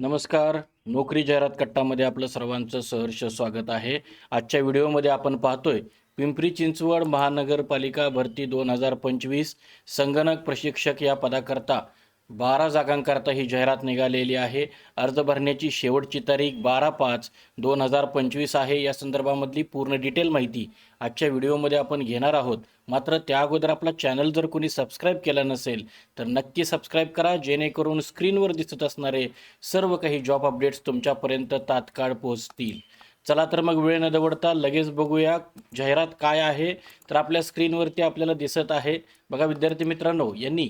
नमस्कार. नोकरी जाहिरात कट्टामध्ये आपलं सर्वांचं सहर्ष स्वागत आहे. आजच्या व्हिडिओमध्ये आपण पाहतोय पिंपरी चिंचवड महानगरपालिका भरती दोन हजार पंचवीस संगणक प्रशिक्षक या पदाकरता बारा जागांकरता ही जाहिरात निघालेली आहे. अर्ज भरण्याची शेवटची तारीख बारा पाच दोन हजार पंचवीस आहे. या संदर्भामधली पूर्ण डिटेल माहिती आजच्या व्हिडिओमध्ये आपण घेणार आहोत. मात्र त्या अगोदर आपला चॅनल जर कोणी सबस्क्राईब केला नसेल तर नक्की सबस्क्राईब करा. जेणेकरून स्क्रीनवर दिसत असणारे सर्व काही जॉब अपडेट्स तुमच्यापर्यंत तात्काळ पोहोचतील. चला तर मग वेळ न दवडता लगेच बघूया जाहिरात काय आहे. तर आपल्या स्क्रीनवरती आपल्याला दिसत आहे. बघा विद्यार्थी मित्रांनो यांनी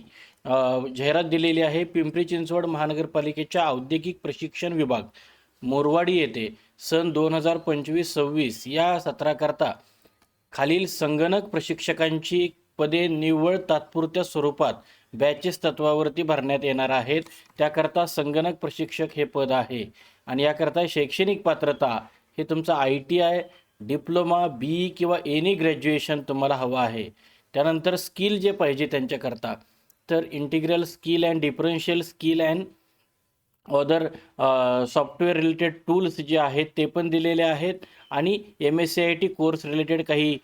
जाहिरात दिलेली आहे पिंपरी चिंचवड महानगरपालिकेच्या औद्योगिक प्रशिक्षण विभाग मोरवाडी येथे. सन दोन हजार पंचवीस सव्वीस या सत्राकरता खालील संगणक प्रशिक्षकांची पदे निव्वळ तात्पुरत्या स्वरूपात बॅचेस तत्वावरती भरण्यात येणार आहेत. त्याकरता संगणक प्रशिक्षक हे पद आहे. आणि याकरता शैक्षणिक पात्रता हे तुमचं I T I diploma B किंवा एनी ग्रॅज्युएशन तुम्हाला हवं आहे. त्यानंतर स्किल जे पाहिजे त्यांच्याकरता. तर integral skill and differential skill and other software related tools जे आहेत ते पण दिलेले आहेत. आणि M S C I T course related काही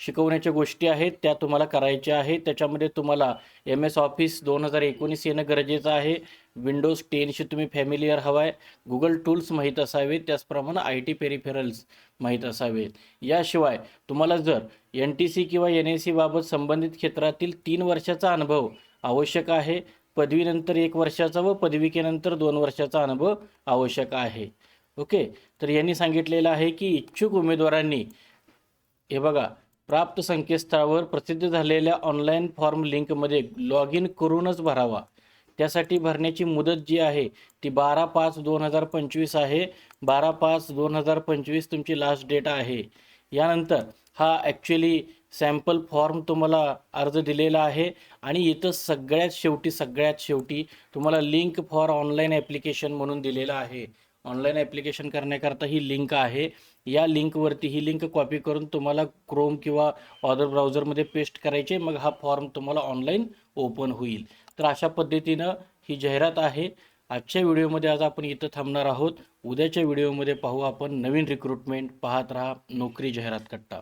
शिकवण्याच्या गोष्टी आहेत त्या तुम्हाला करायच्या आहेत. त्याच्यामध्ये तुम्हाला एम एस ऑफिस दोन हजार एकोणीस येणं गरजेचं आहे. विंडोज टेनशी तुम्ही फॅमिलीयर हवा आहे गुगल टूल्स माहीत असावेत. त्याचप्रमाणे आय टी पेरिफेरल्स माहीत असावेत. याशिवाय तुम्हाला जर एन टी सी किंवा एन एस सीबाबत संबंधित क्षेत्रातील तीन वर्षाचा अनुभव आवश्यक आहे पदवीनंतर एक वर्षाचा व पदविकेनंतर दोन वर्षाचा अनुभव आवश्यक आहे. ओके? तर यांनी सांगितलेलं आहे की इच्छुक उमेदवारांनी हे बघा प्राप्त संकेतस्थळावर प्रसिद्ध झालेल्या ऑनलाईन फॉर्म लिंकमध्ये लॉग इन करूनच भरावा. त्यासाठी भरण्याची मुदत जी आहे ती बारा पाच दोन हजार पंचवीस आहे. बारा पाच दोन हजार पंचवीस तुमची लास्ट डेट आहे. यानंतर हा ॲक्च्युली सॅम्पल फॉर्म तुम्हाला अर्ज दिलेला आहे आणि इथं सगळ्यात शेवटी सगळ्यात शेवटी तुम्हाला लिंक फॉर ऑनलाईन ॲप्लिकेशन म्हणून दिलेलं आहे. ऑनलाईन ॲप्लिकेशन करण्याकरता ही लिंक आहे. या लिंकवरती ही लिंक कॉपी करून तुम्हाला क्रोम किंवा ऑदर ब्राउझरमध्ये पेस्ट करायचे मग हा फॉर्म तुम्हाला ऑनलाईन ओपन होईल. तर अशा पद्धतीनं ही जाहिरात आहे. आजच्या व्हिडिओमध्ये आज आपण इथं थांबणार आहोत. उद्याच्या व्हिडिओमध्ये पाहू आपण नवीन रिक्रुटमेंट पाहत राहा नोकरी जाहिरात कट्टा.